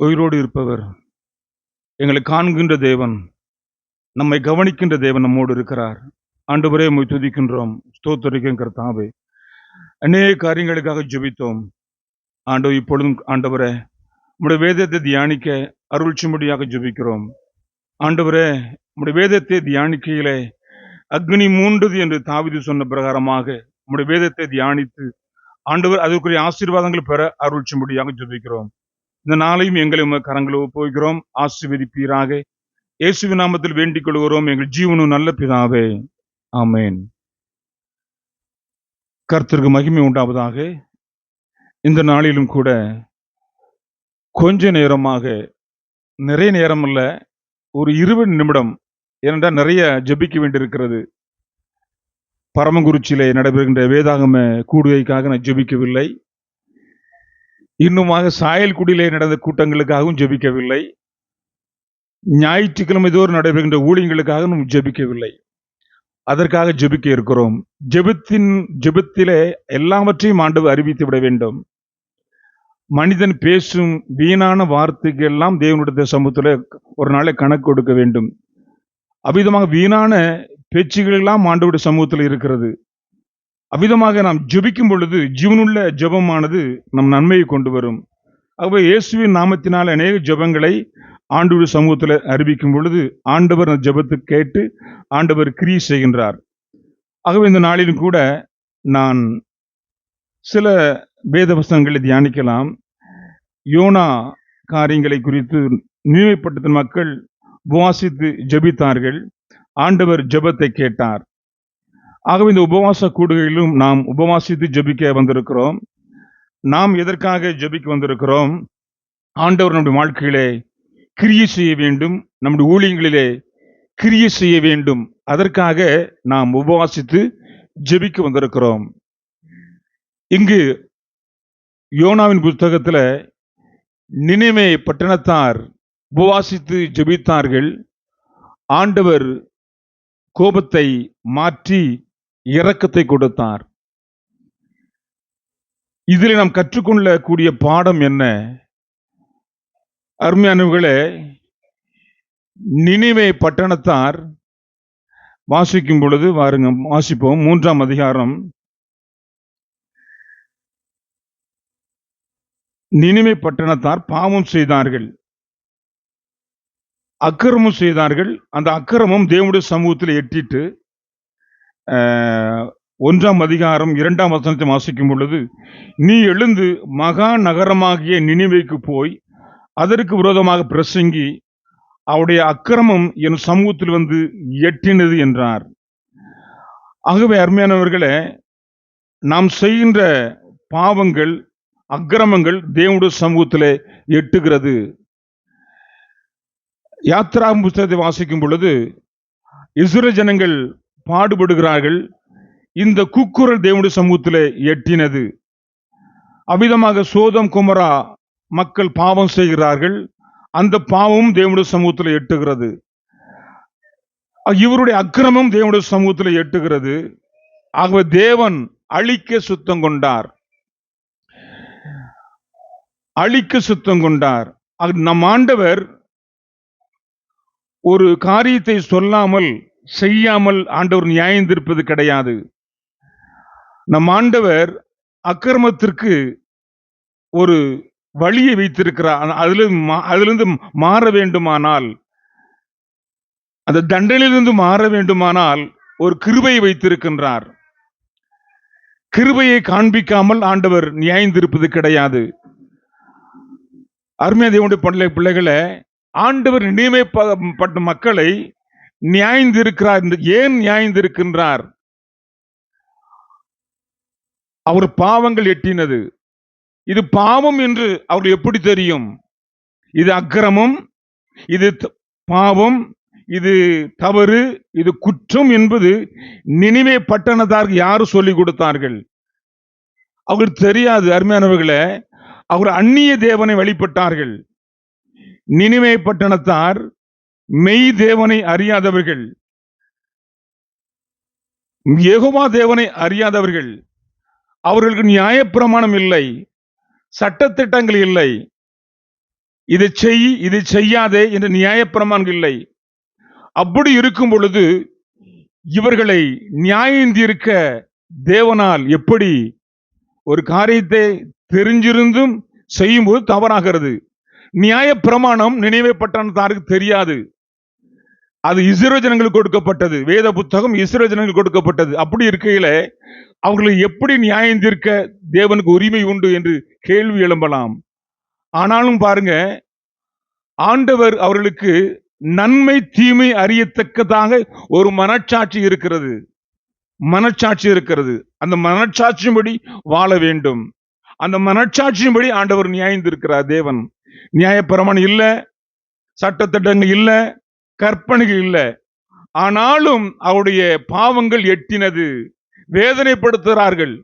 உயிரோடு இருப்பவர். எங்களை காண்கின்ற தேவன் நம்மை கவனிக்கின்ற தேவன் நம்மோடு இருக்கிறார். ஆண்டவரே உம்மை துதிக்கின்றோம். ஸ்தோத்தரிக்கும் கர்த்தாவே அநேக காரியங்களுக்காக ஜெபித்தோம். ஆண்டோ இப்பொழுதும் ஆண்டவரே நம்முடைய வேதத்தை தியானிக்க அருள்ச்சும்படியாக ஜெபிக்கிறோம். ஆண்டவரே நம்முடைய வேதத்தை தியானிக்கையிலே அக்னி மூண்டது என்று தாவிது சொன்ன பிரகாரமாக உம்முடைய வேதத்தை தியானித்து ஆண்டவர் அதற்குரிய ஆசீர்வாதங்கள் பெற அருள்ச்சும்படியாக ஜெபிக்கிறோம். இந்த நாளையும் எங்களை உமது கரங்களை போகிறோம் ஆசிர்வதிப்பீராக. இயேசு நாமத்தில் வேண்டிக் கொள்கிறோம் எங்கள் ஜீவனும் நல்ல பிதாவே. ஆமேன். கர்த்தருக்கு மகிமை உண்டாவதாக. இந்த நாளிலும் கூட கொஞ்ச நேரமாக நிறைய நேரம் அல்ல ஒரு இருபது நிமிடம் ஏனென்றால் நிறைய ஜபிக்க வேண்டியிருக்கிறது. பரமகுருச்சியிலே நடைபெறுகின்ற வேதாகம கூடுகைக்காக நான் ஜெபிக்கவில்லை. இன்னுமாக சாயல்குடியிலே நடந்த கூட்டங்களுக்காகவும் ஜெபிக்கவில்லை. ஞாயிற்றுக்கிழமை தோறும் நடைபெறுகின்ற ஊழியங்களுக்காகவும் ஜெபிக்கவில்லை. அதற்காக ஜெபிக்க இருக்கிறோம். ஜெபத்தின் ஜெபத்திலே எல்லாவற்றையும் ஆண்டவர் அறிவித்து விட வேண்டும். மனிதன் பேசும் வீணான வார்த்தைக்கு எல்லாம் தேவனுடைய சமூகத்தில் ஒரு நாளை கணக்கு கொடுக்க வேண்டும். அவ்விதமாக வீணான பேச்சுகள் எல்லாம் ஆண்டவருடைய சமூகத்தில் இருக்கிறது. அவ்விதமாக நாம் ஜெபிக்கும் பொழுது ஜீவனுள்ள ஜெபமானது நம் நன்மையை கொண்டு வரும். ஆகவே இயேசுவின் நாமத்தினால் அநேக ஜெபங்களை ஆண்டவர் சமூகத்தில் அறிவிக்கும் பொழுது ஆண்டவர் அந்த கேட்டு ஆண்டவர் கிரியை செய்கின்றார். ஆகவே இந்த நாளிலும் கூட நான் சில வேத வசனங்களை தியானிக்கலாம். யோனா காரியங்களை குறித்து நினைவுப்பட்டத்தின் மக்கள் உபவாசித்து ஜெபித்தார்கள். ஆண்டவர் ஜபத்தை கேட்டார். ஆகவே இந்த உபவாச கூடுகையிலும் நாம் உபவாசித்து ஜெபிக்க வந்திருக்கிறோம். நாம் எதற்காக ஜெபிக்க வந்திருக்கிறோம்? ஆண்டவர் நம்முடைய வாழ்க்கையிலே கிரியை செய்ய வேண்டும். நம்முடைய ஊழியங்களிலே கிரியை செய்ய வேண்டும். அதற்காக நாம் உபவாசித்து ஜெபிக்க வந்திருக்கிறோம். இங்கு யோனாவின் புத்தகத்தில் நினைவே பட்டணத்தார் உபவாசித்து ஜெபித்தார்கள். ஆண்டவர் கோபத்தை மாற்றி இறக்கத்தை கொடுத்தார். இதில் நாம் கற்றுக்கொள்ளக்கூடிய பாடம் என்ன? அருமையானவர்களே நினைவை பட்டணத்தார் வாசிக்கும் பொழுது வாருங்க வாசிப்போம். மூன்றாம் அதிகாரம். நினைவை பட்டணத்தார் பாவம் செய்தார்கள். அக்கிரமம் செய்தார்கள். அந்த அக்கிரமம் தேவனுடைய சமூகத்தில் எட்டிட்டு ஒன்றாம் அதிகாரம் இரண்டாம் வசனத்தை வாசிக்கும் பொழுது நீ எழுந்து மகா நகரமாகிய நினைவைக்கு போய் அதற்கு விரோதமாக பிரசங்கி அவருடைய அக்கிரமம் என் சமூகத்தில் வந்து எட்டினது என்றார். ஆகவே அருமையானவர்களே நாம் செய்கின்ற பாவங்கள் அக்கிரமங்கள் தேவனுடைய சமூகத்தில் எட்டுகிறது. யாத்ரா புஸ்தகத்தை வாசிக்கும் பொழுது இஸ்ரேல் ஜனங்கள் பாடுபடுகிறார்கள். இந்த குக்குரல் தேவனுடைய சமூகத்தில் எட்டினது. அவ்விதமாக சோதம் குமரா மக்கள் பாவம் செய்கிறார்கள். அந்த பாவமும் தேவனுடைய சமூகத்தில் எட்டுகிறது. இவருடைய அக்கிரமம் தேவனுடைய சமூகத்தில் எட்டுகிறது. ஆகவே தேவன் அழிக்க சுத்தம் கொண்டார். அழிக்க சுத்தம் கொண்டார். நம் ஆண்டவர் ஒரு காரியத்தை சொல்லாமல் செய்யாமல் ஆண்டவர் நியாயந்திருப்பது கிடையாது. நம் ஆண்டவர் அக்கிரமத்திற்கு ஒரு வழியை வைத்திருக்கிறார். அதுல மா- அதிலிருந்து மாற வேண்டுமானால் அந்த தண்டனையிலிருந்து மாற வேண்டுமானால் ஒரு கிருபையை வைத்திருக்கின்றார். கிருபையை காண்பிக்காமல் ஆண்டவர் நியாயந்திருப்பது கிடையாது. அருமையா தேவனுடைய பிள்ளை பிள்ளைகளை ஆண்டவர் நியமிப்பட்ட மக்களை நியாயந்திருக்கிறார் ஏன் நியாய்ந்திருக்கின்றார்? அவர் பாவங்கள் எட்டினது. இது பாவம் என்று அவர்கள் எப்படி தெரியும்? இது அக்கிரமம் இது பாவம் இது தவறு இது குற்றம் என்பது நினைவே பட்டணத்தாருக்கு யாரு சொல்லிக் கொடுத்தார்கள்? அவர் தெரியாது அருமையானவர்களே. அவர் அந்நிய தேவனை வழிபட்டார்கள். நினைவே பட்டணத்தார் மெய் தேவனை அறியாதவர்கள். யெகோவா தேவனை அறியாதவர்கள். அவர்களுக்கு நியாயப்பிரமாணம் இல்லை. சட்டத்திட்டங்கள் இல்லை. இதை செய் இதை செய்யாதே என்ற நியாயப்பிரமாணங்கள் இல்லை. அப்படி இருக்கும் பொழுது இவர்களை நியாயந்தீர்க்க தேவனால் எப்படி ஒரு காரியத்தை தெரிஞ்சிருந்தும் செய்யும்போது தவறாகிறது. நியாய பிரமாணம் நினைவே தாருக்கு தெரியாது. அது இஸ்ரோ ஜனங்களுக்கு கொடுக்கப்பட்டது. வேத புத்தகம் இஸ்ரோ ஜனங்களுக்கு கொடுக்கப்பட்டது. அப்படி இருக்கையில அவர்களை எப்படி நியாயம் தீர்க்க தேவனுக்கு உரிமை உண்டு என்று கேள்வி எழும்பலாம். ஆனாலும் பாருங்க ஆண்டவர் அவர்களுக்கு நன்மை தீமை அறியத்தக்கதாக ஒரு மனச்சாட்சி இருக்கிறது. மனச்சாட்சி இருக்கிறது. அந்த மனச்சாட்சியின்படி வாழ வேண்டும். அந்த மனச்சாட்சியின்படி ஆண்டவர் நியாயந்திருக்கிறார் தேவன். நியாயப்பிரமாணம் இல்ல சட்டத்திட்டங்கள் இல்ல கற்பனைகள் இல்ல. ஆனாலும் அவருடைய பாவங்கள் எட்டினது. வேதனைப்படுத்துகிறார்கள்.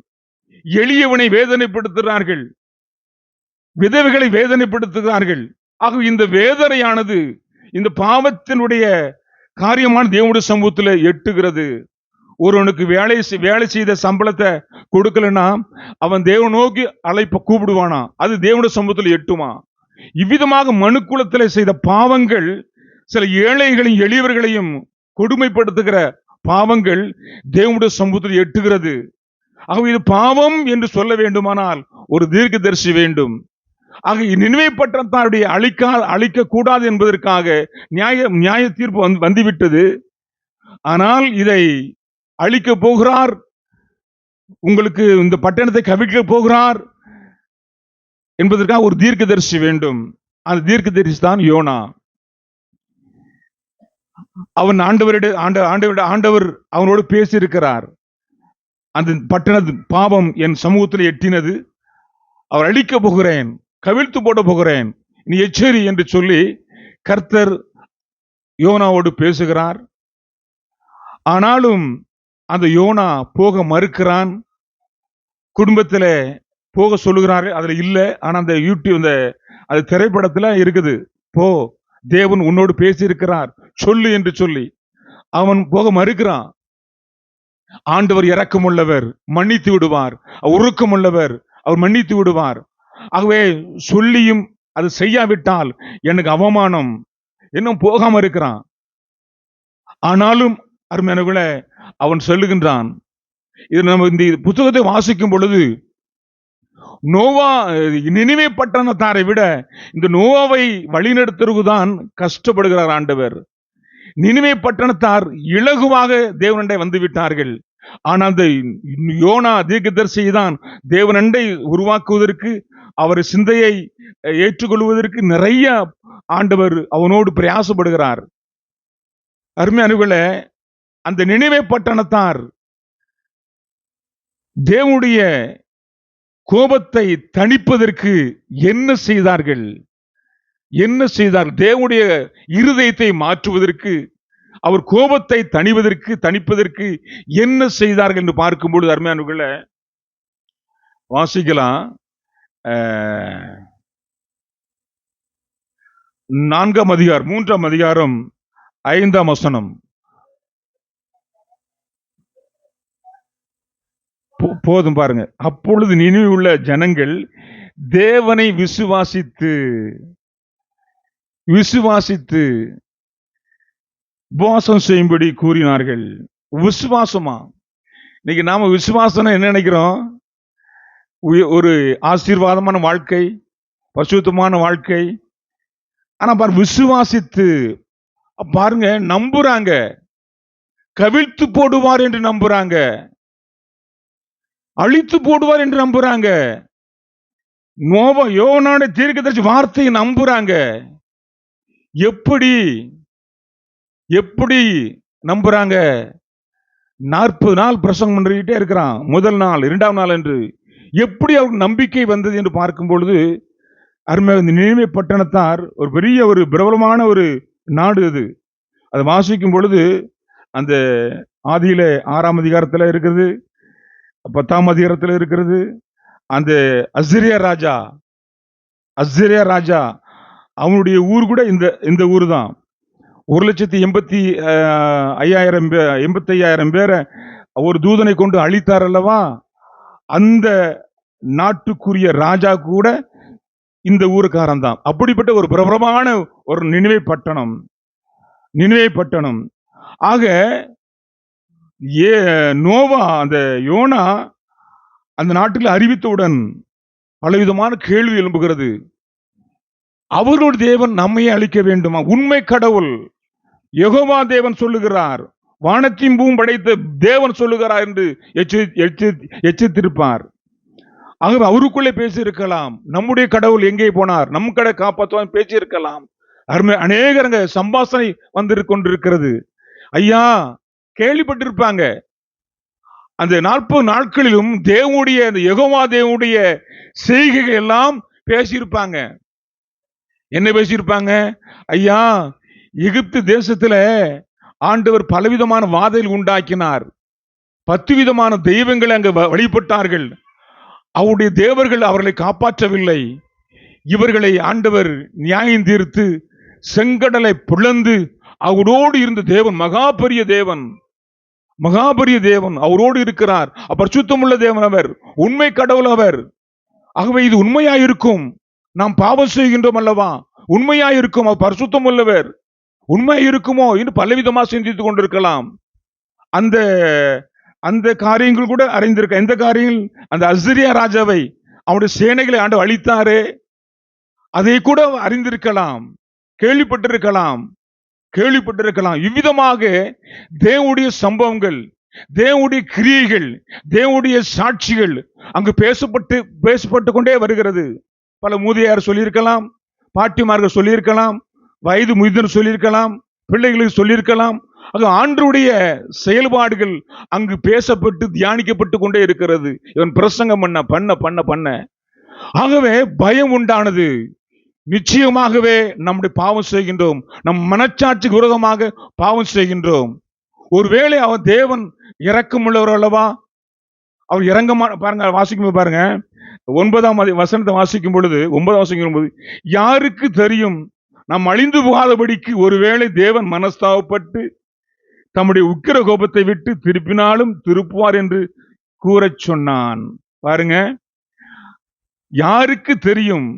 எளியவனை வேதனைப்படுத்துகிறார்கள். விதவைகளை வேதனைப்படுத்துகிறார்கள். ஆக இந்த வேதனையானது இந்த பாவத்தினுடைய காரியமான தேவனுடைய சமூகத்தில் எட்டுகிறது. ஒருவனுக்கு வேலை செய்- வேலை செய்த சம்பளத்தை கொடுக்கலன்னா அவன் தேவன் நோக்கி அழைப்ப கூப்பிடுவானா? அது தேவனுடைய சமூகத்தில் எட்டுமா? இவ்விதமாக மனுக்குலத்தில் செய்த பாவங்கள் சில ஏழைகளையும் எளியவர்களையும் கொடுமைப்படுத்துகிற பாவங்கள் தேவனுடைய சமூகத்தில் எட்டுகிறது. ஆகவே இது பாவம் என்று சொல்ல வேண்டுமானால் ஒரு தீர்க்க தரிசி வேண்டும் ஆக நினைவை பற்றத்தாருடைய அழிக்கா அழிக்க கூடாது என்பதற்காக நியாய நியாய தீர்ப்பு வந்து- வந்துவிட்டது. ஆனால் இதை அழிக்க போகிறார். உங்களுக்கு இந்த பட்டணத்தை கவிழ்க்க போகிறார் என்பதற்காக ஒரு தீர்க்க தரிசி வேண்டும். அந்த தீர்க்கதரிசி தான் யோனா. அவன் ஆண்டவரிட ஆண்ட ஆண்டவரிட ஆண்டவர் அவனோடு பேசியிருக்கிறார். அந்த பட்டணத்து பாவம் என் சமூகத்தில் எட்டினது. அவர் அழிக்க போகிறேன் கவிழ்த்து போட போகிறேன். நீ எச்சரி என்று சொல்லி கர்த்தர் யோனாவோடு பேசுகிறார். ஆனாலும் அந்த யோனா போக மறுக்கிறான். குடும்பத்தில் போக சொல்லுகிறார்கள் அதுல இல்ல. ஆனா அந்த யூடியூப் அந்த அது திரைப்படத்துல இருக்குது. போ தேவன் உன்னோடு பேசியிருக்கிறார். சொல்லு என்று சொல்லி அவன் போக மறுக்கிறான். ஆண்டவர் இரக்கமுள்ளவர் மன்னித்து விடுவார். உருக்கம் உருக்கமுள்ளவர் அவர் மன்னித்து விடுவார். ஆகவே சொல்லியும் அது செய்யாவிட்டால் எனக்கு அவமானம். இன்னும் போகாம இருக்கிறான். ஆனாலும் அருமையானவர்களே அவன் சொல்லுகின்றான். இது நம்ம இந்த புத்தகத்தை வாசிக்கும் பொழுது நோவா நினைவே பட்டணத்தாரை விட இந்த நோவாவை வழிநடத்துறதுதான் கஷ்டப்படுகிறார் ஆண்டவர். நினைவே பட்டணத்தார் இலகுவாக தேவனண்டை வந்து விட்டார்கள். ஆனால் அந்த யோனா தீர்க்கதரிசியை தான் தேவனண்டை உருவாக்குவதற்கு அவர் சிந்தையை ஏற்றுக்கொள்வதற்கு நிறைய ஆண்டவர் அவனோடு பிரயாசப்படுகிறார். அருமையானவர்களே அந்த நினைவே பட்டணத்தார் தேவனுடைய கோபத்தை தணிப்பதற்கு என்ன செய்தார்கள்? என்ன செய்தார்கள் தேவனுடைய இருதயத்தை மாற்றுவதற்கு அவர் கோபத்தை தணிவதற்கு தணிப்பதற்கு என்ன செய்தார்கள் என்று பார்க்கும்பொழுது அருமையானவர்களை வாசிக்கலாம். நான்காம் அதிகாரம் மூன்றாம் அதிகாரம் ஐந்தாம் வசனம். போதும் பாருங்க. அப்பொழுது நினைவுள்ள ஜனங்கள் தேவனை விசுவாசித்து விசுவாசித்து உபவாசம் செய்யும்படி கூறினார்கள். விசுவாசமா? இன்னைக்கு நாம விசுவாசம் என்ன நினைக்கிறோம்? ஒரு ஆசீர்வாதமான வாழ்க்கை பசுத்தமான வாழ்க்கை. ஆனா பாரு விசுவாசித்து பாருங்க நம்புறாங்க. கவிழ்த்து போடுவார் என்று நம்புறாங்க. அழித்து போடுவார் என்று நம்புறாங்க. நோவ தீர்க்க தீர்க்கதரிசி வார்த்தையை நம்புறாங்க. எப்படி எப்படி நம்புறாங்க? நாற்பது நாள் பிரசங்கம் பண்ணிக்கிட்டே இருக்கிறான். முதல் நாள் இரண்டாம் நாள் என்று. எப்படி அவருக்கு நம்பிக்கை வந்தது என்று பார்க்கும் பொழுது அருமை இந்த நினைவை பட்டணத்தார் ஒரு பெரிய ஒரு பிரபலமான ஒரு நாடு அது. அதை வாசிக்கும் பொழுது அந்த ஆதியில ஆறாம் அதிகாரத்தில் இருக்கிறது பத்தாம் அதிகாரத்தில் இருக்கிறது. அந்த அஸ்ரியா ராஜா அஸ்ரியா ராஜா அவனுடைய ஊர் கூட இந்த இந்த ஊர் தான். ஒரு லட்சத்தி எண்பத்தி ஐயாயிரம் பே எண்பத்தி ஐயாயிரம் பேரை ஒரு தூதனை கொண்டு அழித்தார் அல்லவா? அந்த நாட்டுக்குரிய ராஜா கூட இந்த ஊருக்காரன் தான். அப்படிப்பட்ட ஒரு பிரபலமான ஒரு நினைவை பட்டணம். நினைவை பட்டணம். ஆக ஏ நோவா அந்த யோனா அந்த நாட்டில் அறிவித்தவுடன் பலவிதமான கேள்வி எழும்புகிறது. அவரோட தேவன் நம்மையே அழிக்க வேண்டுமா? உண்மை கடவுள் யகோவா தேவன் சொல்லுகிறார். வானத்தின் பூம் படைத்த தேவன் சொல்லுகிறார் என்று எச்சரித்திருப்பார் ஆகவே அவருக்குள்ளே பேசியிருக்கலாம். நம்முடைய கடவுள் எங்கே போனார்? நம் கடை காப்பாற்றுவான் பேசியிருக்கலாம். அருமை அநேகரங்க சம்பாசனை வந்து கொண்டிருக்கிறது. ஐயா கேள்விப்பட்டிருப்பாங்க. அந்த நாற்பது நாட்களிலும் தேவனுடைய அந்த யகோமா தேவனுடைய செய்கைகள் எல்லாம் பேசியிருப்பாங்க. என்ன பேசியிருப்பாங்க? ஐயா எகிப்து தேசத்துல ஆண்டவர் பலவிதமான வாதையில் உண்டாக்கினார். பத்து விதமான தெய்வங்களை அங்கு வழிபட்டார்கள். அவருடைய தேவர்கள் அவர்களை காப்பாற்றவில்லை. இவர்களை ஆண்டவர் நியாயம் தீர்த்து செங்கடலை பிளந்து அவரோடு இருந்த தேவன் மகா பெரிய தேவன். மகாபரிய தேவன் அவரோடு இருக்கிறார். பரிசுத்தமுள்ள தேவன் அவர் உண்மை கடவுள் அவர். ஆகவே இது உண்மையாயிருக்கும். நாம் பாவம் செய்கின்றோம் அல்லவா? உண்மையாயிருக்கும். அவர் பரிசுத்தம் உள்ளவர் உண்மை இருக்குமோ என்று பலவிதமா சிந்தித்துக் கொண்டிருக்கலாம். அந்த அந்த காரியங்கள் கூட அறிந்திருக்க எந்த காரியங்கள்? அந்த அசிரியா ராஜாவை அவனுடைய சேனைகளை ஆண்டு அழித்தாரே. அதை கூட அறிந்திருக்கலாம். கேள்விப்பட்டிருக்கலாம். கேள்விப்பட்டிருக்கலாம். இவ்விதமாக தேவனுடைய சம்பவங்கள் தேவனுடைய கிரியைகள் தேவனுடைய சாட்சிகள் அங்கு பேசப்பட்டு பேசப்பட்டு கொண்டே வருகிறது. பல மூதியார் சொல்லியிருக்கலாம் பாட்டிமார்கள் சொல்லியிருக்கலாம் வயது முதிர் சொல்லியிருக்கலாம் பிள்ளைகளுக்கு சொல்லியிருக்கலாம். அது ஆண்டருடைய செயல்பாடுகள் அங்கு பேசப்பட்டு தியானிக்கப்பட்டு கொண்டே இருக்கிறது. இவன் பிரசங்கம் பண்ண பண்ண பண்ண பண்ண. ஆகவே பயம் உண்டானது. நிச்சயமாகவே நம்முடைய பாவம் செய்கின்றோம். நம் மனச்சாட்சிக்கு விரோதமாக பாவம் செய்கின்றோம். ஒருவேளை அவன் தேவன் இரக்கமுள்ளவர் அல்லவா? அவர் இறங்க பாருங்க வாசிக்கும் போது பாருங்க. ஒன்பதாம் வசனத்தை வாசிக்கும் பொழுது ஒன்பதாம் வாசிக்கும் போது யாருக்கு தெரியும்? நாம் அழிந்து போகாதபடிக்கு ஒருவேளை தேவன் மனஸ்தாவப்பட்டு தம்முடைய உக்கிர கோபத்தை விட்டு திருப்பினாலும் திருப்புவார் என்று கூறச் சொன்னான். பாருங்க. யாருக்கு தெரியும்?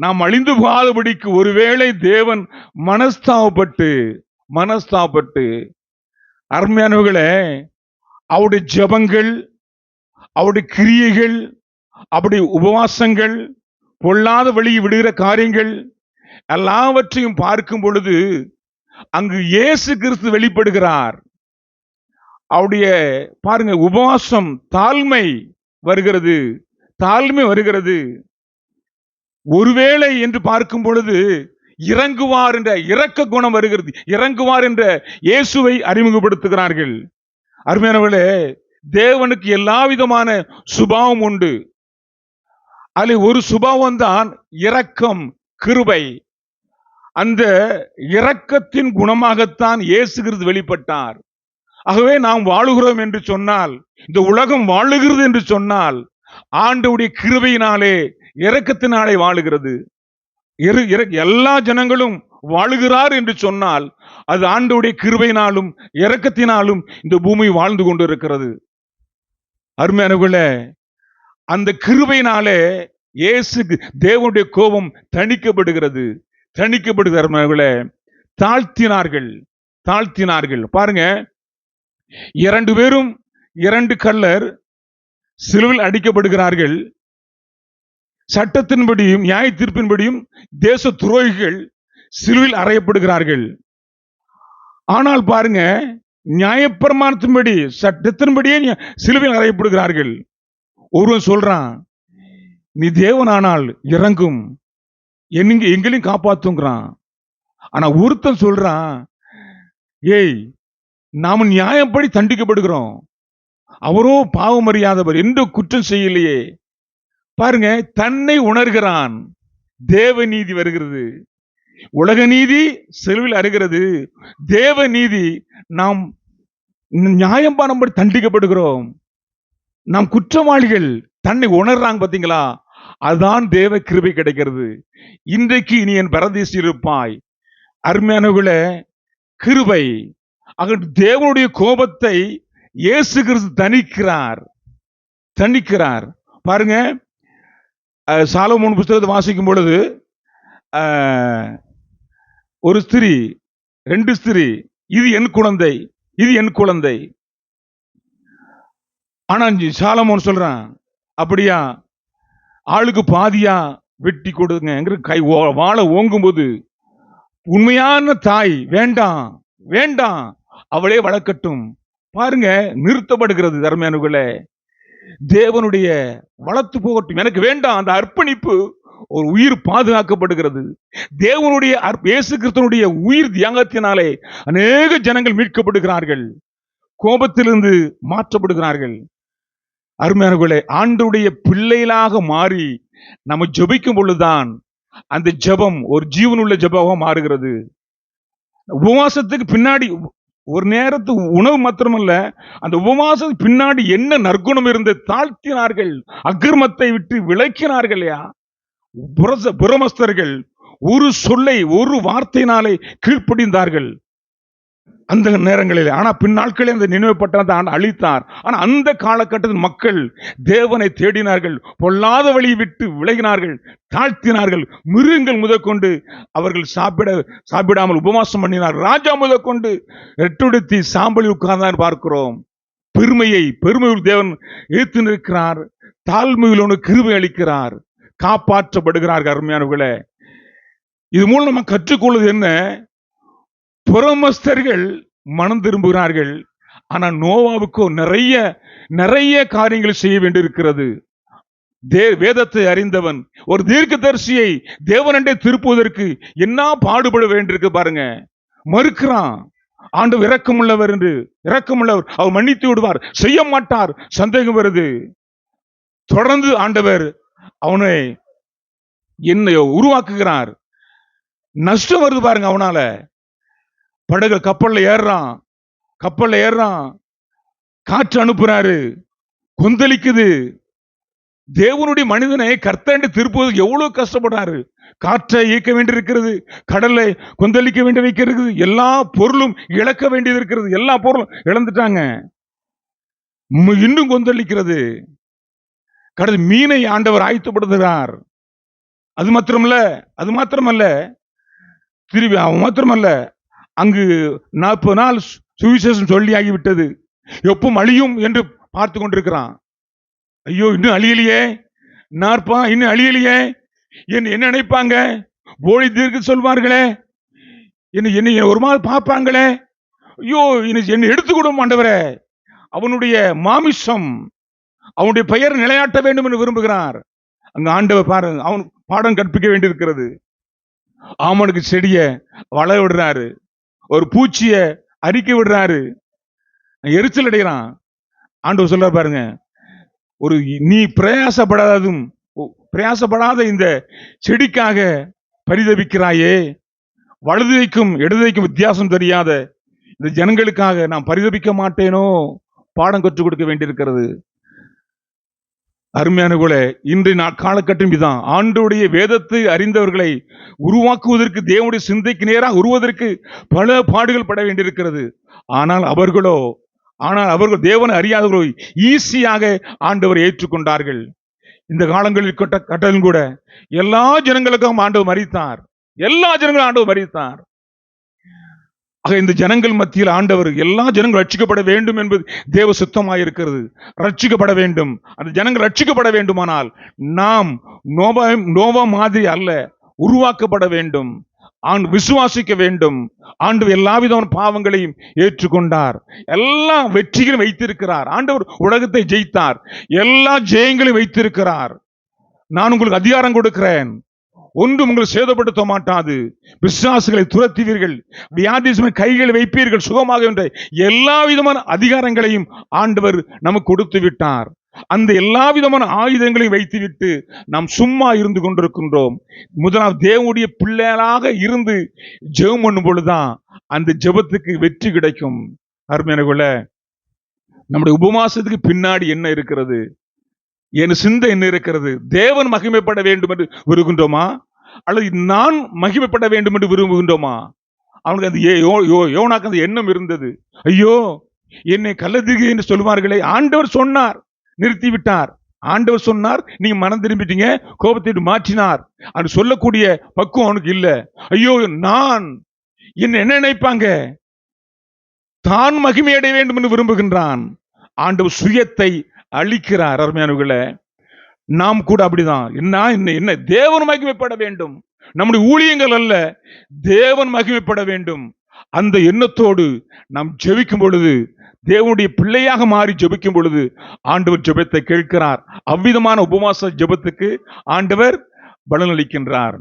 நாம் அழிந்து போகாதபடிக்கு ஒருவேளை தேவன் மனஸ்தாபப்பட்டு மனஸ்தாபப்பட்டு அருமையானவர்களே அவருடைய ஜெபங்கள் அவருடைய கிரியைகள் அவருடைய உபவாசங்கள் பொல்லாத வழியை விடுகிற காரியங்கள் எல்லாவற்றையும் பார்க்கும் பொழுது அங்கு இயேசு கிறிஸ்து வெளிப்படுகிறார். அவருடைய பாருங்க உபவாசம் தாழ்மை வருகிறது தாழ்மை வருகிறது. ஒருவேளை என்று பார்க்கும் பொழுது இறங்குவார் என்ற இறக்க குணம் வருகிறது. இறங்குவார் என்ற இயேசுவை அறிமுகப்படுத்துகிறார்கள். அருமையானவர்களே தேவனுக்கு எல்லா விதமான சுபாவம் உண்டு. அதில் ஒரு சுபாவம் தான் இரக்கம் கிருபை. அந்த இரக்கத்தின் குணமாகத்தான் இயேசுகிறது வெளிப்பட்டார். ஆகவே நாம் வாழுகிறோம் என்று சொன்னால் இந்த உலகம் வாழுகிறது என்று சொன்னால் ஆண்டவுடைய கிருபையினாலே இறக்கத்தினாலே வாழுகிறது. எல்லா ஜனங்களும் வாழுகிறார் என்று சொன்னால் அது ஆண்டுடைய கிருபையினாலும் இறக்கத்தினாலும் இந்த பூமி வாழ்ந்து கொண்டு இருக்கிறது அருமையானவர்களே அந்த கிருபையினாலே இயேசு தேவனுடைய கோபம் தணிக்கப்படுகிறது. தணிக்கப்படுகிறது அருமையானவர்களே தாழ்த்தினார்கள் தாழ்த்தினார்கள். பாருங்க இரண்டு பேரும் இரண்டு கல்லர் சிலுவில் அடிக்கப்படுகிறார்கள். சட்டத்தின்படியும் நியாய தீர்ப்பின்படியும் தேச துரோகிகள் சிலுவில் அறையப்படுகிறார்கள். ஆனால் பாருங்க நியாயப்பிரமாணத்தின்படி சட்டத்தின்படியே சிலுவையில் அறையப்படுகிறார்கள். ஒருவன் சொல்றான் நீ தேவனானால் இறங்கும் என்னங்க எங்களையும் காப்பாத்துங்கிறான். ஆனா ஒருத்தன் சொல்றான் ஏய் நாம நியாயப்படி தண்டிக்கப்படுகிறோம். அவரோ பாவமறியாதவர் எந்த குற்றம் செய்யலையே. பாருங்க தன்னை உணர்கிறான். தேவ நீதி வருகிறது. உலக நீதி செல்வில் அருகிறது தேவ நீதி நாம் நியாயம் பண்ணும்படி தண்டிக்கப்படுகிறோம். நாம் குற்றவாளிகள் தன்னை உணர்றாங்க பார்த்தீங்களா அதுதான் தேவ கிருபை கிடைக்கிறது. இன்றைக்கு நீ என் பரதேசி இருப்பாய். அருமையானவர்களே கிருபை ஆக தேவனுடைய கோபத்தை இயேசு கிறிஸ்து தணிக்கிறார். தணிக்கிறார். பாருங்க சாலமோன் புஸ்தகத்தை வாசிக்கும் பொழுது ஒரு ஸ்திரீ ரெண்டு ஸ்திரீ இது என் குழந்தை இது என் குழந்தை. ஆனா சாலமோன் சொல்றான் அப்படியா ஆளுக்கு பாதியா வெட்டி கொடுங்க. கை ஓ- வாழை ஓங்கும்போது உண்மையான தாய் வேண்டாம் வேண்டாம் அவளே வளர்க்கட்டும். பாருங்க நிறுத்தப்படுகிறது தர்மையானுகளை தேவனுடைய வளர்த்து போகட்டும். எனக்கு வேண்டாம். அந்த அர்ப்பணிப்பு ஒரு உயிர் பாதுகாக்கப்படுகிறது. தேவனுடைய இயேசு கிறிஸ்தனுடைய உயிர் தியாகத்தினாலே அநேக ஜனங்கள் மீட்கப்படுகிறார்கள். கோபத்திலிருந்து மாற்றப்படுகிறார்கள். அருமையானவர்களே ஆண்டுடைய பிள்ளைகளாக மாறி நம்ம ஜபிக்கும் பொழுதுதான் அந்த ஜபம் ஒரு ஜீவனுள்ள ஜபமாக மாறுகிறது. உபவாசத்துக்கு பின்னாடி ஒரு நேரத்து உணவு மாத்திரமல்ல அந்த உபவாசத்துக்கு பின்னாடி என்ன நற்குணம் இருந்து தாழ்த்தினார்கள் அக்கிரமத்தை விட்டு விளக்கினார்கள்யா புரச- புறமஸ்தர்கள் ஒரு சொல்லை ஒரு வார்த்தையினாலே கீழ்ப்படிந்தார்கள். அந்த நேரங்களில். ஆனால் பின்னாட்களில் அந்த நினைவுப்பட்ட ஆண்டு அழித்தார். ஆனால் அந்த காலகட்டத்தில் மக்கள் தேவனை தேடினார்கள். பொல்லாத வழியை விட்டு விலகினார்கள். தாழ்த்தினார்கள். மிருகங்கள் முதற்கொண்டு அவர்கள் சாப்பிட சாப்பிடாமல் உபவாசம் பண்ணினார். ராஜா முதற்கொண்டு ரெட்டுடுத்தி சாம்பலில் உட்கார்ந்தான் பார்க்கிறோம். பெருமையை பெருமையில் தேவன் ஈர்த்து நிற்கிறார். தாழ்மையில் ஒன்று கிருமை அளிக்கிறார். காப்பாற்றப்படுகிறார்கள் அருமையானவர்களே. இது மூலம் நம்ம கற்றுக்கொள்வது என்ன? புறமஸ்தர்கள் மனம் திரும்புகிறார்கள். ஆனா நோவாவுக்கோ நிறைய நிறைய காரியங்கள் செய்ய வேண்டியிருக்கிறது. தே வேதத்தை அறிந்தவன் ஒரு தீர்க்கதரிசியை தேவனண்டே திருப்புவதற்கு என்ன பாடுபட வேண்டியிருக்கு பாருங்க. மறுக்கிறான் ஆண்டு இரக்கமுள்ளவர் என்று இரக்கமுள்ளவர் அவர் மன்னித்து விடுவார் செய்ய மாட்டார் சந்தேகம் வருது. தொடர்ந்து ஆண்டவர் அவனை என்னை உருவாக்குகிறார். நஷ்டம் வருது பாருங்க அவனால. படகு கப்பல்ல ஏறுறான். கப்பல்ல ஏறுறான். காற்று அனுப்புறாரு. கொந்தளிக்குது. தேவனுடைய மனிதனை கர்த்தாண்டு திருப்புவது எவ்வளவு கஷ்டப்படுறாரு. காற்றை இயக்க வேண்டியிருக்கிறது. கடலை கொந்தளிக்க வேண்டி வைக்கிறது. எல்லா பொருளும் இழக்க வேண்டியது இருக்கிறது. எல்லா பொருளும் இழந்துட்டாங்க. இன்னும் கொந்தளிக்கிறது. கடல் மீனை ஆண்டவர் ஆயத்தப்படுத்துகிறார். அது மாத்திரமல்ல அது மாத்திரமல்ல. திருவி அவன் மாத்திரமல்ல. அங்கு நாற்பது நாள் சுவிசேஷம் சொல்லி ஆகிவிட்டது எப்பவும் அழியும் என்று பார்த்து கொண்டிருக்கிறான். ஐயோ இன்னும் அழியலையே. நாற்பா இன்னும் அழியலையே. என்ன என்ன நினைப்பாங்க? போலி தீர்க்க சொல்வார்களே. என்ன என்னை ஒரு மாதிரி பார்ப்பாங்களே. ஐயோ என்னை என்னை எடுத்துக்கொடும் ஆண்டவரே. அவனுடைய மாமிசம் அவனுடைய பெயர் நிலையாட்ட வேண்டும் என்று விரும்புகிறார். அங்க ஆண்டவர் பாருங்க அவன் பாடம் கற்பிக்க வேண்டியிருக்கிறது. ஆமனுக்கு செடியை வளர விடுறாரு. ஒரு பூச்சிய அரிக்க விடுறாரு. எரிச்சல் அடைகிறான். ஆண்டவர் சொல்ற பாருங்க. ஒரு நீ பிரயாசப்படாததும் பிரயாசப்படாத இந்த செடிக்காக பரிதபிக்கிறாயே. வலது வைக்கும் இடது வைக்கும் வித்தியாசம் தெரியாத இந்த ஜனங்களுக்காக நான் பரிதபிக்க மாட்டேனோ? பாடம் கற்றுக் கொடுக்க வேண்டியிருக்கிறது. அருமையான போல இன்றைய நாள் காலகட்டம் இதுதான். ஆண்டுடைய வேதத்தை அறிந்தவர்களை உருவாக்குவதற்கு தேவனுடைய சிந்தைக்கு நேராக உருவதற்கு பல பாடுகள் பட வேண்டியிருக்கிறது. ஆனால் அவர்களோ ஆனால் அவர்கள் தேவனை அறியாதவர்களோ ஈஸியாக ஆண்டவர் ஏற்றுக்கொண்டார்கள். இந்த காலங்களில் கட்ட கட்டலும் கூட எல்லா ஜனங்களுக்கும் ஆண்டவர் மறித்தார் எல்லா ஜனங்களும் ஆண்டவர் மறித்தார் ஆக இந்த ஜனங்கள் மத்தியில் ஆண்டவர் எல்லா ஜனங்களும் ரட்சிக்கப்பட வேண்டும் என்பது தேவ சுத்தமாயிருக்கிறது. ரட்சிக்கப்பட வேண்டும். அந்த ஜனங்கள் ரட்சிக்கப்பட வேண்டுமானால் நாம் நோவா நோவா மாதிரி அல்ல உருவாக்கப்பட வேண்டும். ஆண்டு விசுவாசிக்க வேண்டும். ஆண்டு எல்லா விதமான பாவங்களையும் ஏற்றுக்கொண்டார். எல்லா வெற்றிகளும் வைத்திருக்கிறார். ஆண்டவர் உலகத்தை ஜெயித்தார். எல்லா ஜெயங்களையும் வைத்திருக்கிறார். நான் உங்களுக்கு அதிகாரம் கொடுக்கிறேன். ஒன்றும் உங்களை சேதப்படுத்த மாட்டாது. விசுவாசிகளை துரத்துவீர்கள். வியாதிசமை கைகளை வைப்பீர்கள் சுகமாக என்ற எல்லா விதமான அதிகாரங்களையும் ஆண்டவர் நமக்கு கொடுத்து விட்டார். அந்த எல்லா விதமான ஆயுதங்களையும் வைத்துவிட்டு நாம் சும்மா இருந்து கொண்டிருக்கின்றோம். முதலாவது தேவனுடைய பிள்ளைகளாக இருந்து ஜெபம் பண்ணும் பொழுதுதான் அந்த ஜெபத்துக்கு வெற்றி கிடைக்கும். அருமையான நம்முடைய உபவாசத்துக்கு பின்னாடி என்ன இருக்கிறது? என் சிந்தை என்ன இருக்கிறது? தேவன் மகிமைப்பட வேண்டும் என்று விரும்புகின்றோமா? அல்லது நான் மகிமைப்பட வேண்டும் என்று விரும்புகின்றோமா? அவனுக்கு அந்த ஏ- யோ- யோனாக்கு அந்த எண்ணம் இருந்தது. ஐயோ என்னை கள்ளதிகை என்று சொல்வார்களே ஆண்டவர் சொன்னார் நிறுத்தி விட்டார் ஆண்டவர் சொன்னார் நீங்க மனம் திரும்பிட்டீங்க கோபத்தை மாற்றினார். அது சொல்லக்கூடிய பக்குவம் அவனுக்கு இல்ல. ஐயோ நான் என்ன என்ன நினைப்பாங்க? தான் மகிமை அடைய வேண்டும் என்று விரும்புகின்றான். ஆண்டவர் சுயத்தை அழிக்கிறார் அருமையானவர்களே நாம் கூட அப்படிதான். என்ன என்ன என்ன தேவன் மகிமைப்பட வேண்டும். நம்முடைய ஊழியங்கள் அல்ல தேவன் மகிமைப்பட வேண்டும். அந்த எண்ணத்தோடு நாம் ஜெபிக்கும் பொழுது தேவனுடைய பிள்ளையாக மாறி ஜெபிக்கும் பொழுது ஆண்டவர் ஜெபத்தை கேட்கிறார். அவ்விதமான உபவாச ஜெபத்துக்கு ஆண்டவர் பலனளிக்கின்றார்.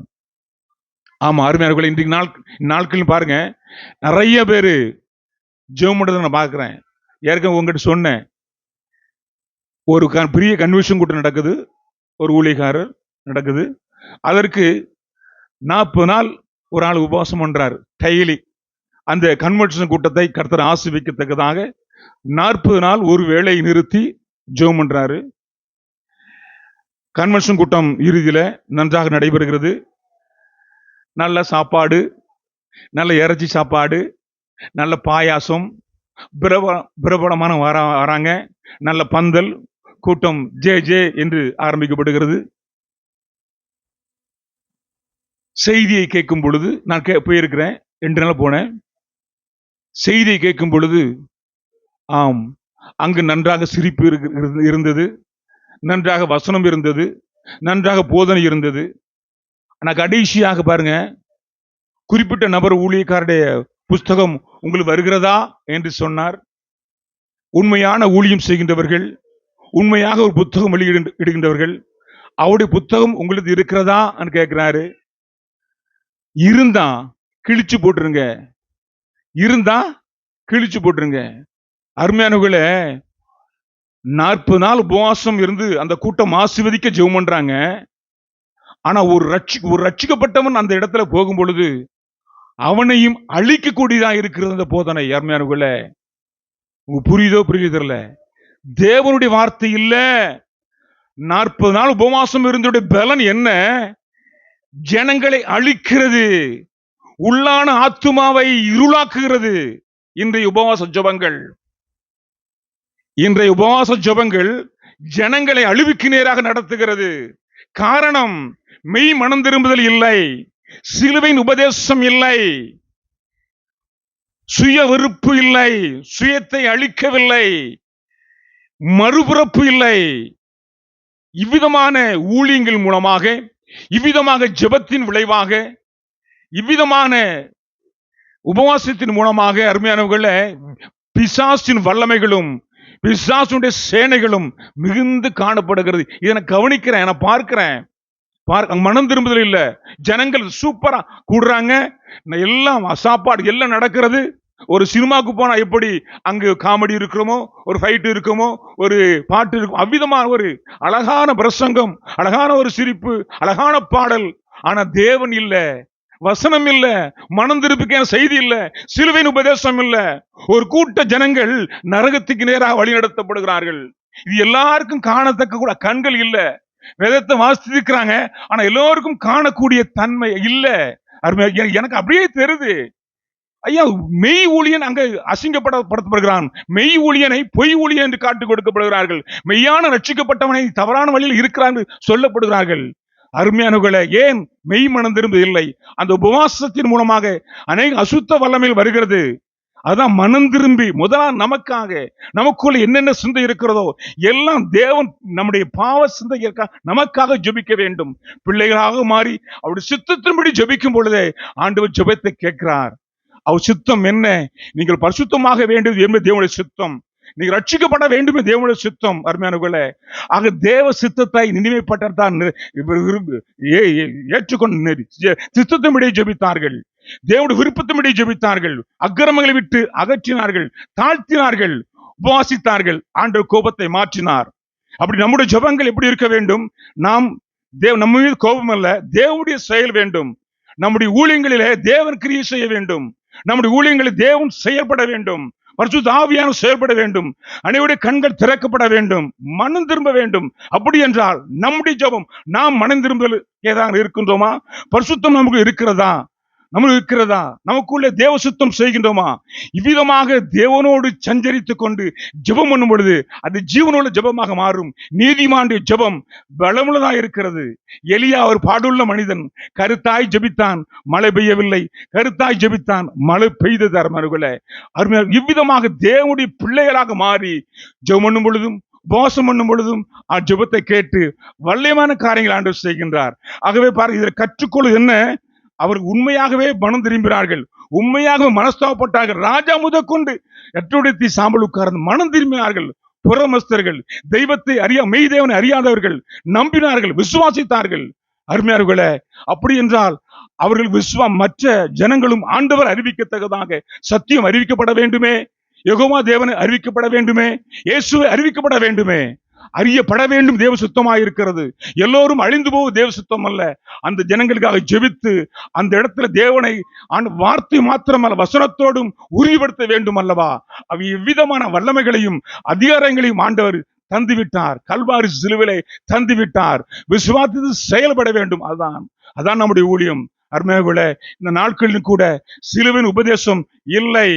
ஆமா அருமையானவர்களே இன்றைக்கு நாள் நாட்கள் பாருங்க நிறைய பேர் ஜெபம் பண்ணுறதை நான் பார்க்குறேன். ஏற்கனவே உங்ககிட்ட சொன்னேன். ஒரு க- பெரிய கன்வென்ஷன் கூட்டம் நடக்குது. ஒரு ஊழியக்காரர் நடக்குது. அதற்கு நாற்பது நாள் ஒரு ஆள் உபவாசம் பண்ணுறார் டெய்லி. அந்த கன்வென்ஷன் கூட்டத்தை கர்த்தர் ஆசிர்விக்கத்தக்கதாக நாற்பது நாள் ஒரு வேளை நிறுத்தி ஜெபம் பண்றாரு. கன்வென்ஷன் கூட்டம் இறுதியில் நன்றாக நடைபெறுகிறது. நல்ல சாப்பாடு நல்ல இறைச்சி சாப்பாடு நல்ல பாயாசம் பிரப பிரபலமான வரா வராங்க. நல்ல பந்தல் கூட்டம் ஜே ஜே என்று ஆரம்பிக்கப்படுகிறது. செய்தியை கேட்கும் பொழுது நான் கே போயிருக்கிறேன் ரெண்டு நாள் போனேன். செய்தியை கேட்கும் பொழுது ஆம் அங்கு நன்றாக சிரிப்பு இருந்தது. நன்றாக வசனம் இருந்தது. நன்றாக போதனை இருந்தது. ஆனால் கடைசியாக பாருங்க குறிப்பிட்ட நபர் ஊழியக்காரருடைய புஸ்தகம் உங்களுக்கு வருகிறதா? என்று சொன்னார். உண்மையான ஊழியம் செய்கின்றவர்கள் உண்மையாக ஒரு புத்தகம் வெளியிடுகின்றவர்கள் அவருடைய புத்தகம் உங்களுக்கு இருக்கிறதா கேட்கிறாரு. இருந்தா கிழிச்சு போட்டுருங்க. இருந்தா கிழிச்சு போட்டுருங்க. அருமையானவர்களே நாற்பது நாள் உபவாசம் இருந்து அந்த கூட்டம் ஆசிர்வதிக்க ஜெபம் பண்றாங்க. ஆனா ஒரு ரட்சி ஒரு ரட்சிக்கப்பட்டவன் அந்த இடத்துல போகும் பொழுது அவனையும் அழிக்கக்கூடியதா இருக்கிறது அந்த போதனை. அருமையானவர்களே உங்க புரியுதோ புரியுது தெரியல. தேவனுடைய வார்த்தை இல்ல. நாற்பது நாள் உபவாசம் இருந்தோடைய பலன் என்ன? ஜனங்களை அழிக்கிறது. உள்ளான ஆத்துமாவை இருளாக்குகிறது. இன்றைய உபவாச ஜெபங்கள். இன்றைய உபவாச ஜெபங்கள் ஜனங்களை அழிவுக்கு நேராக நடத்துகிறது. காரணம் மெய் மனம் திரும்புதல் இல்லை. சிலுவையின் உபதேசம் இல்லை. சுய வெறுப்பு இல்லை. சுயத்தை அழிக்கவில்லை. மறுபிறப்பு இல்லை. இவ்விதமான ஊழியங்கள் மூலமாக இவ்விதமாக ஜெபத்தின் விளைவாக இவ்விதமான உபவாசத்தின் மூலமாக அருமையானவர்கள பிசாசின் வல்லமைகளும் பிசாசுடைய சேனைகளும் மிகுந்து காணப்படுகிறது. இதை கவனிக்கிறேன் நான் பார்க்கிறேன். பார்க்க மனம் திரும்புதல் இல்லை. ஜனங்கள் சூப்பரா கூடுறாங்க. நான் எல்லாம் சாப்பாடு எல்லாம் நடக்கிறது. ஒரு சினிமாவுக்கு போனா எப்படி அங்கு காமெடி இருக்கிறோமோ ஒரு ஃபைட்டு இருக்குமோ ஒரு பாட்டு இருக்கும் அவ்விதமான ஒரு அழகான பிரசங்கம் அழகான ஒரு சிரிப்பு அழகான பாடல். ஆனா தேவன் இல்லை வசனம் இல்ல மனம் திருப்பிக்கான செய்தி இல்ல சிலுவையின் உபதேசம் இல்ல. ஒரு கூட்ட ஜனங்கள் நரகத்துக்கு நேராக வழிநடத்தப்படுகிறார்கள் இது எல்லாருக்கும் காணத்தக்க கூட கண்கள் இல்ல. வேதத்தை வாசித்திருக்கிறாங்க ஆனா எல்லோருக்கும் காணக்கூடிய தன்மை இல்ல. அருமையாக எனக்கு அப்படியே தெரியுது. ஐயா மெய் ஊழியன் அங்க அசிங்கப்படப்படுத்தப்படுகிறான் மெய் ஊழியனை பொய் ஊழியன் என்று காட்டு கொடுக்கப்படுகிறார்கள். மெய்யான ரட்சிக்கப்பட்டவனை தவறான வழியில் இருக்கிறான் என்று சொல்லப்படுகிறார்கள். அருமையானவர்களே ஏன் மெய் மனம் இல்லை? அந்த உபவாசத்தின் மூலமாக அநேக அசுத்த வல்லமையில் வருகிறது. அதான் மனம் திரும்பி முதலாம் நமக்காக நமக்குள்ள என்னென்ன சிந்தை இருக்கிறதோ எல்லாம் தேவன் நம்முடைய பாவ சிந்தை நமக்காக ஜெபிக்க வேண்டும். பிள்ளைகளாக மாறி அவருடைய சித்தத்தின்படி ஜபிக்கும் பொழுதே ஆண்டவர் ஜெபத்தை கேட்கிறார். அவர் சித்தம் என்ன? நீங்கள் பரிசுத்தமாக வேண்டியது என்பது தேவனுடைய சித்தம். நீங்கள் ரட்சிக்கப்பட வேண்டும் தேவனுடைய சித்தம் அருமையானவர்களே ஆக தேவ சித்தத்தை நினைவுப்பட்டால் ஏற்றுக்கொண்டு சித்தத்தின்படி ஜெபித்தார்கள். தேவனுடைய விருப்பத்தின்படி ஜெபித்தார்கள். அக்கிரமங்களை விட்டு அகற்றினார்கள் தாழ்த்தினார்கள் உபவாசித்தார்கள். ஆண்டு கோபத்தை மாற்றினார். அப்படி நம்முடைய ஜெபங்கள் எப்படி இருக்க வேண்டும்? நாம் தேவ நம்ம மீது கோபம் அல்ல தேவனுடைய செயல் வேண்டும். நம்முடைய ஊழியங்களிலே தேவன் கிரியை செய்ய வேண்டும். நம்முடைய ஊழியங்களில் தேவன் செயல்பட வேண்டும். பரிசு தாவியான செயல்பட வேண்டும். அனைவருடைய கண்கள் திறக்கப்பட வேண்டும். மனம் திரும்ப வேண்டும். அப்படி என்றால் நம்முடைய ஜெபம் நாம் மனம் திரும்பல் ஏதாவது இருக்கின்றோமா? பரிசுத்தம் நமக்கு இருக்கிறதா? நம்ம இருக்கிறதா? நமக்குள்ளே தேவ சுத்தம் செய்கின்றோமா? இவ்விதமாக தேவனோடு சஞ்சரித்துக் கொண்டு ஜெபம் பண்ணும் பொழுது அது ஜீவனோட ஜெபமாக மாறும். நீதிமாண்டு ஜெபம் பலமுள்ளதா இருக்கிறது. எலியா ஒரு பாடுள்ள மனிதன் கருத்தாய் ஜெபித்தான் மழை பெய்யவில்லை. கருத்தாய் ஜெபித்தான் மழை பெய்தது அருமருகளை அருமையாக இவ்விதமாக தேவனுடைய பிள்ளைகளாக மாறி ஜெபம் பண்ணும் பொழுதும் உபவாசம் பண்ணும் பொழுதும் ஆ கேட்டு வல்லியமான காரியங்கள் ஆண்டு செய்கின்றார். ஆகவே பாருங்க இதில் கற்றுக்கொள்வது என்ன? அவர் உண்மையாகவே மனம் திரும்பினார்கள் உண்மையாகவே மனஸ்தாபப்பட்டார்கள். ராஜா முதற்கொண்டு எட்டுடைத்தி சாம்பல் உட்கார்ந்து மனம் திரும்பினார்கள். புறமஸ்தர்கள் தெய்வத்தை அறியா மெய்தேவனை அறியாதவர்கள் நம்பினார்கள் விசுவாசித்தார்கள். அருமையார்களே அப்படி என்றால் அவர்கள் விஸ்வம் மற்ற ஜனங்களும் ஆண்டவர் அறிவிக்கத்தக்கதாக சத்தியம் அறிவிக்கப்பட வேண்டுமே? யகோமா தேவனை அறிவிக்கப்பட வேண்டுமே? இயேசுவை அறிவிக்கப்பட வேண்டுமே? அறியப்பட வேண்டும் தேவ சுத்தமாக இருக்கிறது எல்லோரும் அழிந்து போகும் தேவ சுத்தம் அல்ல அந்த ஜனங்களுக்காக ஜெபித்து அந்த இடத்துல தேவனை ஆண்டு வார்த்தை மாத்திரமல்ல வசனத்தோடும் உறுதிப்படுத்த வேண்டும் அல்லவா அவ் இவ்விதமான வல்லமைகளையும் அதிகாரங்களையும் ஆண்டவர் தந்துவிட்டார். கல்வாரி சிலுவிலை தந்துவிட்டார். விசுவாசத்து செயல்பட வேண்டும். அதுதான் அதான் நம்முடைய ஊழியம். அருமையாகுல இந்த நாட்களில் கூட சிலுவின் உபதேசம் இல்லை.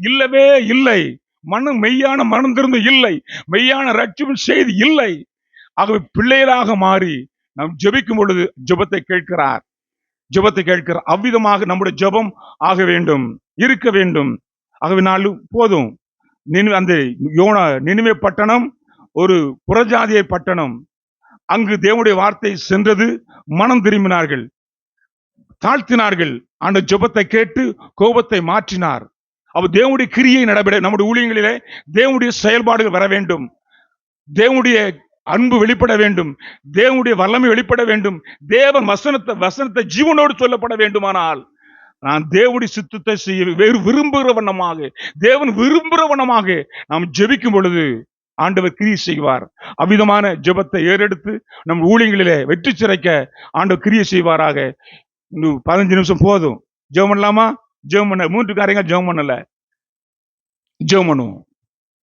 இல்லவே இல்லை. மனம் மெய்யான மனம் திறந்து இல்லை. மெய்யான ரட்சிப்பின் செய்தி இல்லை. ஆகவே பிள்ளைகளாக மாறி நாம் ஜெபிக்கும் பொழுது ஜெபத்தை கேட்கிறார். ஜெபத்தை கேட்கிறார் அவ்விதமாக நம்முடைய ஜெபம் ஆக வேண்டும் இருக்க வேண்டும். ஆகவே நாலு போதும். நினைவு அந்த யோன நினைவே பட்டணம் ஒரு புறஜாதிய பட்டணம். அங்கு தேவனுடைய வார்த்தை சென்றது மனம் திரும்பினார்கள் தாழ்த்தினார்கள். அந்த ஜெபத்தை கேட்டு கோபத்தை மாற்றினார். அவர் தேவனுடைய கிரியை நடைபெற நம்முடைய ஊழியங்களிலே தேவனுடைய செயல்பாடுகள் வர வேண்டும். தேவனுடைய அன்பு வெளிப்பட வேண்டும். தேவனுடைய வல்லமை வெளிப்பட வேண்டும். தேவன் வசனத்தை வசனத்தை ஜீவனோடு சொல்லப்பட வேண்டுமானால் நான் தேவனுடைய சித்தத்தை செய்ய வேறு விரும்புகிற வண்ணமாக தேவன் விரும்புகிற வண்ணமாக நாம் ஜெபிக்கும் பொழுது ஆண்டவர் கிரியை செய்வார். அவ்விதமான ஜெபத்தை ஏறெடுத்து நம் ஊழியங்களிலே வெற்றி சிறைக்க ஆண்டவர் கிரியை செய்வாராக. இன்னும் பதினஞ்சு நிமிஷம் போதும். ஜெபம் பண்ணலாமா? ஜெபம் பண்ண மூன்று காரியங்கள் ஜெபம் பண்ணல. ஜெபம் பண்ணுவோம்.